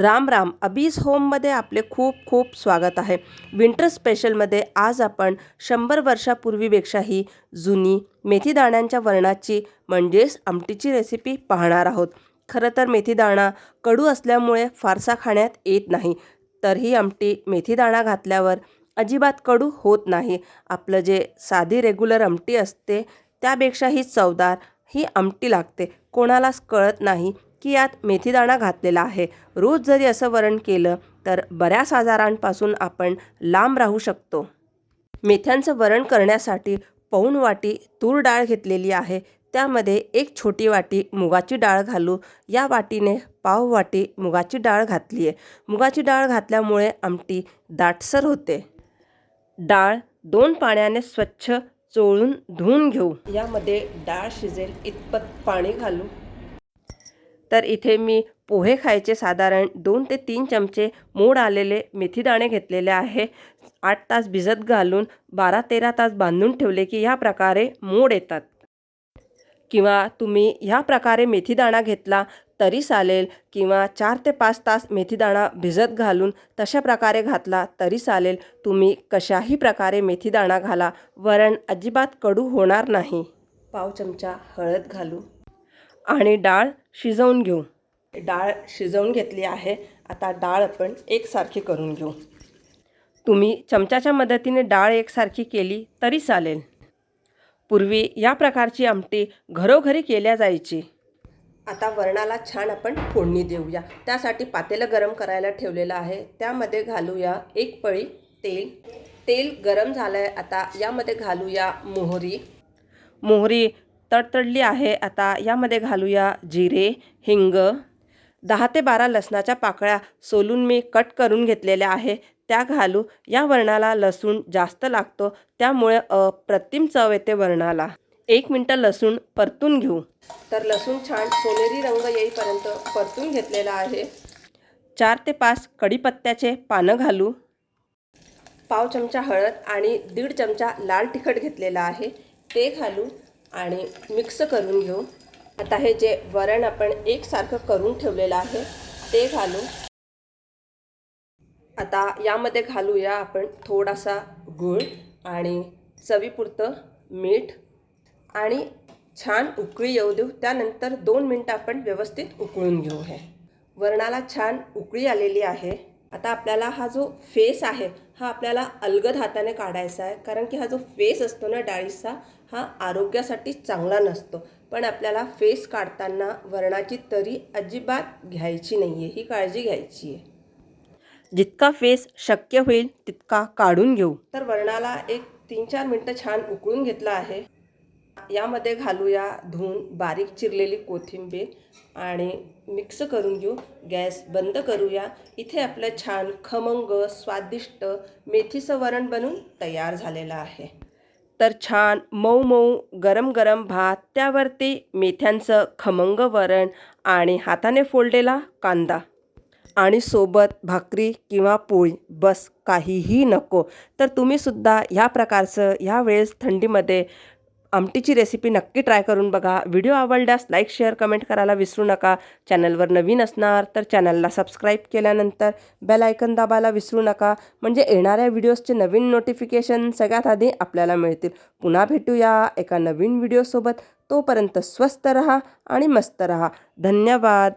राम राम. अबीज होममध्ये आपले खूप खूप स्वागत आहे. विंटर स्पेशलमध्ये आज आपण शंभर वर्षापूर्वीपेक्षाही जुनी मेथी दाण्यांच्या वरणाची म्हणजेच आमटीची रेसिपी पाहणार आहोत. खरं तर मेथी दाणा कडू असल्यामुळे फारसा खाण्यात येत नाही. तर ही आमटी मेथी दाणा घातल्यावर अजिबात कडू होत नाही. आपलं जे साधी रेग्युलर आमटी असते त्यापेक्षाही चवदार ही आमटी लागते. कोणालाच कळत नाही की यात मेथीदाणा घातलेला आहे. रोज जरी असं वरण केलं तर बऱ्याच आजारांपासून आपण लांब राहू शकतो. मेथ्यांचं वरण करण्यासाठी पाऊण वाटी तूर डाळ घेतलेली आहे. त्यामध्ये एक छोटी वाटी मुगाची डाळ घालू. या वाटीने पाव वाटी मुगाची डाळ घातली आहे. मुगाची डाळ घातल्यामुळे आमटी दाटसर होते. डाळ दोन पाण्याने स्वच्छ चोळून धुवून घेऊ. यामध्ये डाळ शिजेल इतपत पाणी घालू. तर इथे मी पोहे खायचे साधारण दोन ते तीन चमचे मोड आलेले मेथीदाणे घेतलेले आहे. आठ तास भिजत घालून बारा तेरा तास बांधून ठेवले की ह्या प्रकारे मोड येतात. किंवा तुम्ही ह्या प्रकारे मेथीदाणा घेतला तरी चालेल किंवा चार ते पाच तास मेथीदाणा भिजत घालून तशा प्रकारे घातला तरी चालेल. तुम्ही कशाही प्रकारे मेथीदाणा घाला वरण अजिबात कडू होणार नाही. पाव चमचा हळद घालू. आणि डाळ शिजवून घेऊ. डाळ शिजवून घेतली आहे. आता डाळ आपण एकसारखी करून घेऊ. तुम्ही चमच्याच्या मदतीने डाळ एकसारखी केली तरी चालेल. पूर्वी या प्रकारची आमटी घरोघरी केल्या जायची. आता वरणाला छान आपण फोडणी देऊया. त्यासाठी पातेलं गरम करायला ठेवलेलं आहे. त्यामध्ये घालूया एक पळी तेल. तेल गरम झालं आहे आता यामध्ये घालूया मोहरी. मोहरी तडतडली आहे. आता यामध्ये घालूया जिरे हिंग. दहा ते बारा लसणाच्या पाकळ्या सोलून मी कट करून घेतलेल्या आहे. त्या घालू. या वरणाला लसूण जास्त लागतो. त्यामुळे अप्रतिम चव येते वरणाला. एक मिनटं लसूण परतून घेऊ. तर लसूण छान सोनेरी रंग येईपर्यंत परतून घेतलेला आहे. चार ते पाच कढीपत्त्याचे पानं घालू. पाव चमचा हळद आणि दीड चमचा लाल तिखट घेतलेला आहे. ते घालू. आणि मिक्स करून घेऊ. आता हे जे वरण आपण एकसारखं करून ठेवलेलं आहे ते घालू. आता यामध्ये घालूया आपण थोडासा गूळ आणि चवीपुरतं मीठ. आणि छान उकळी येऊ देऊ. त्यानंतर दोन मिनटं आपण व्यवस्थित उकळून घेऊ हे. वरणाला छान उकळी आलेली आहे. आता आपल्याला हा जो फेस आहे हा आपल्याला अलगद हाताने काढायचा आहे. कारण की हा जो फेस असतो ना डाळीचा हा आरोग्यासाठी चांगला नसतो. पण आपल्याला फेस काढताना वरणाची तरी अजिबात घ्यायची नाही आहे ही काळजी घ्यायची आहे. जितका फेस शक्य होईल तितका काढून घेऊ. तर वरणाला एक तीन चार मिनटं छान उकळून घेतलं आहे. यामध्ये घालूया धुवून बारीक चिरलेली कोथिंबीर आणि मिक्स करून घेऊ. गॅस बंद करूया. इथे आपलं छान खमंग स्वादिष्ट मेथीचं वरण बनून तयार झालेलं आहे. तर छान मऊ मऊ गरम गरम भात त्यावरती मेथ्यांचं खमंग वरण आणि हाताने फोडलेला कांदा. आणि सोबत भाकरी किंवा पोळी बस काहीही नको. तर तुम्हीसुद्धा ह्या प्रकारचं ह्या वेळेस थंडीमध्ये आमटीची रेसिपी नक्की ट्राय करून बघा. व्हिडिओ आवडल्यास लाईक शेअर कमेंट करायला विसरू नका. चॅनलवर नवीन असणार तर चॅनलला सबस्क्राईब केल्यानंतर बेल आयकन दाबायला विसरू नका. म्हणजे येणाऱ्या व्हिडिओजचे नवीन नोटिफिकेशन सगळ्यात आधी आपल्याला मिळतील. पुन्हा भेटूया एका नवीन व्हिडिओसोबत तोपर्यंत स्वस्त रहा आणि मस्त रहा. धन्यवाद.